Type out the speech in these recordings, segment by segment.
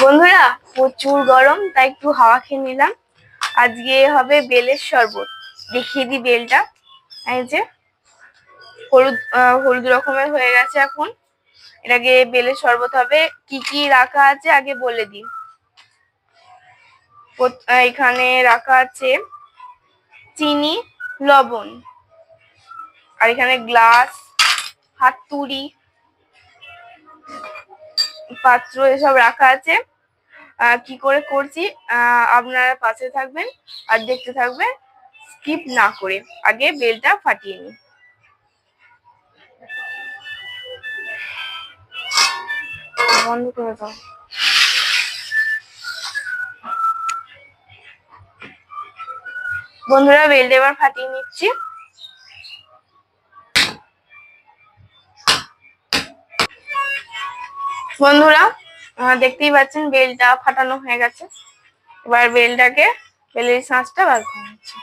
বন্ধুরা, প্রচুর গরম, তাই একটু হাওয়া খেয়ে নিলাম। আজকে হবে বেলের শরবত। দেখিয়ে দিই বেলটা। এই যে, হলুদ হলুদ রকমের হয়ে গেছে এখন। এটাকে বেলের শরবত হবে। কি কি রাখা আছে আগে বলে দিই। এখানে রাখা আছে চিনি, লবণ। আর এখানে গ্লাস, হাতুড়ি। পাত্র এসব রাখা আছে। কি করে করছি? আপনারা পাশে থাকবেন আর দেখতে থাকবেন। স্কিপ না করে আগে বেলটা ফাটিয়ে নিই বন্ধ করে দাও। বন্ধুরা, বেলটা এবার ফাটিয়ে নিচ্ছি। বন্ধুরা দেখতেই পাচ্ছেন বেলটা ফাটানো হয়ে গেছে। এবার বেলটাকে, বেলের শাঁসটা বার করে নিচ্ছি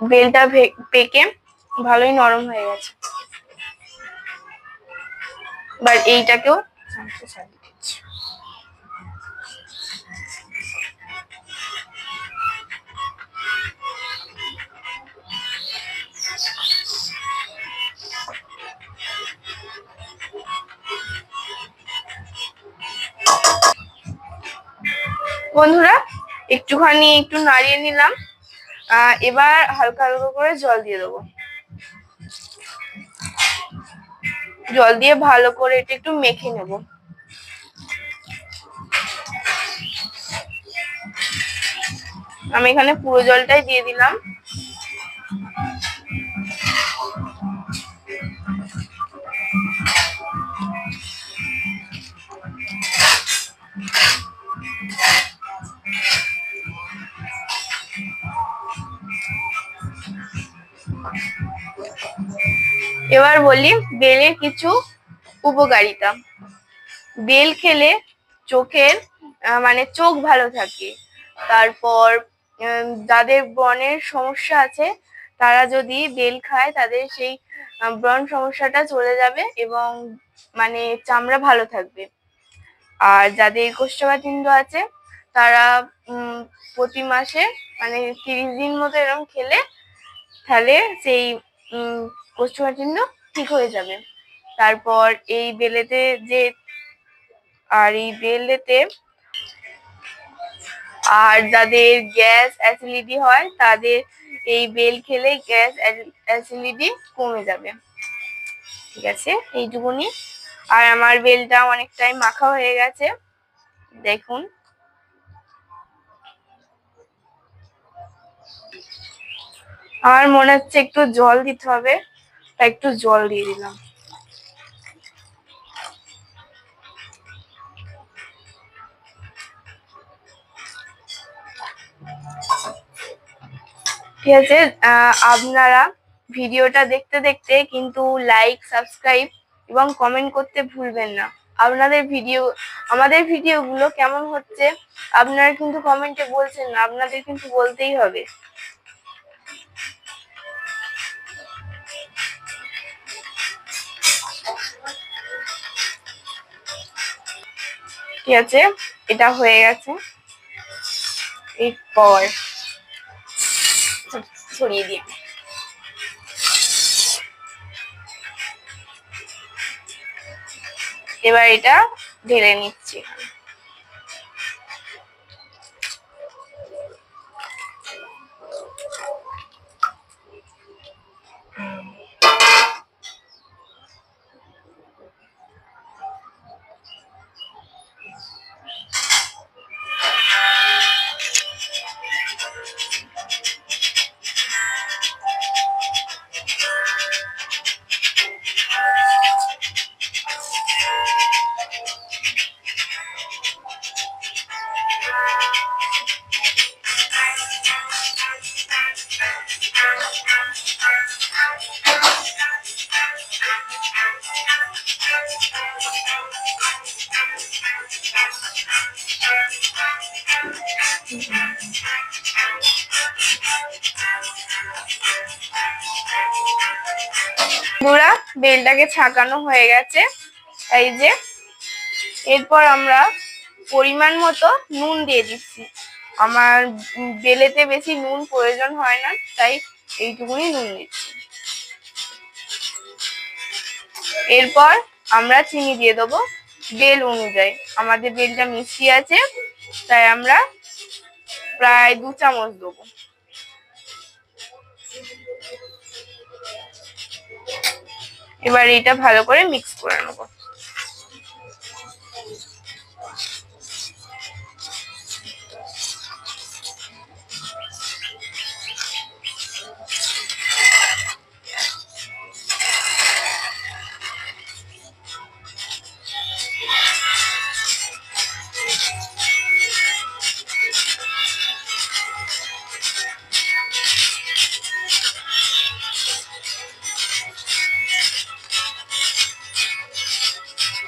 বেলটা পেকে ভালোই নরম হয়ে গেছে। এবার এইটাকেও চামচে ছাড়িয়ে দিচ্ছি। বন্ধুরা, একটুখানি একটু নাড়িয়ে নিলাম। এবার হালকা হালকা করে জল দিয়ে দেবো। জল দিয়ে ভালো করে এটা একটু মেখে নেব। আমি এখানে পুরো জলটাই দিয়ে দিলাম। এবার বলি বেলের কিছু উপকারিতা। বেল খেলে চোখের মানে চোখ ভালো থাকে। তারপর যাদের ব্রণের সমস্যা আছে, তারা যদি বেল খায়, তাদের সেই ব্রণ সমস্যাটা চলে যাবে এবং মানে চামড়া ভালো থাকবে। আর যাদের কোষ্ঠকাঠিন্য আছে, তারা প্রতি মাসে মানে তিরিশ দিন মতো এরকম খেলে, তাহলে সেই কোষ্ঠকাঠিন্য ঠিক হয়ে যাবে। তারপর এই বেলেতে যে, আর এই বেলেতে আর যাদের গ্যাস অ্যাসিডিটি হয়, তাদের এই বেল খেলে গ্যাস অ্যাসিডিটি কমে যাবে। ঠিক আছে, এইটুকুনি। আর আমার বেলটা অনেকটাই মাখা হয়ে গেছে। দেখুন। আমার মনে হচ্ছে একটু জল দিতে হবে, তাই একটু জল দিয়ে দিলাম। ঠিক আছে আপনারা ভিডিওটা দেখতে দেখতে কিন্তু লাইক সাবস্ক্রাইব এবং কমেন্ট করতে ভুলবেন না। আপনাদের ভিডিও আমাদের ভিডিওগুলো কেমন হচ্ছে, আপনারা কিন্তু কমেন্টে বলছেন না, আপনাদের কিন্তু বলতেই হবে। ঠিক আছে? এটা হয়ে গেছে। এরপর ছড়িয়ে দিই। এবার এটা ঢেলে নিচ্ছি। গুঁড়া বেলটাকে ছাঁকানো হয়ে গেছে। এই যে, এরপর আমরা পরিমাণ মতো নুন দিয়ে দিচ্ছি। আমার বেলেতে বেশি নুন প্রয়োজন হয় না, তাই এইটুকুনি নুন দিচ্ছি। এরপর আমরা চিনি দিয়ে দেবো বেল অনুযায়ী। আমাদের বেলটা মিষ্টি আছে, তাই আমরা প্রায় দু চামচ দেবো। এবার এটা ভালো করে মিক্স করে নেব।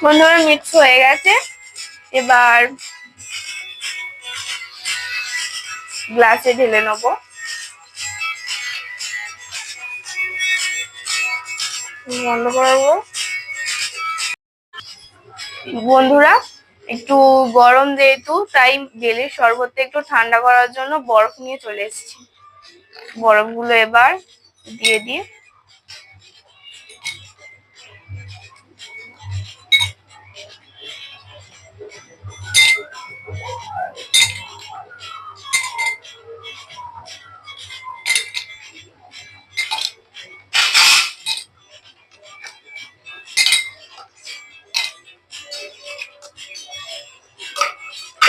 বন্ধুরা মিক্স হয়ে গেছে। এবার গ্লাসে ঢেলে নেব। বন্ধ করব বন্ধুরা, একটু গরম যেহেতু, তাই বেলের শরবতটা একটু ঠান্ডা করার জন্য বরফ নিয়ে চলে এসেছি। বরফগুলো এবার দিয়ে দিয়ে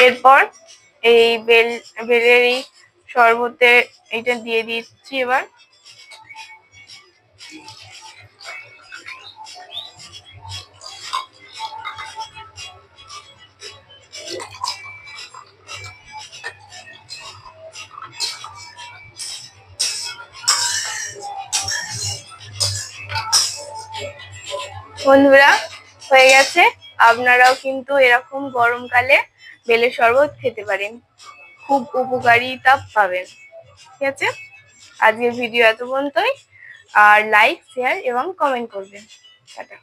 এরপর এই বেল বেলের এই শরবতে এটা দিয়ে দিচ্ছি এবার। বন্ধুরা হয়ে গেছে। আপনারাও কিন্তু এরকম গরমকালে বেলের শরবত খেতে পারেন। খুব উপকারিতা পাবেন। ঠিক আছে? আজকের ভিডিও এত পর্যন্তই। আর লাইক শেয়ার এবং কমেন্ট করবেন। টাটা।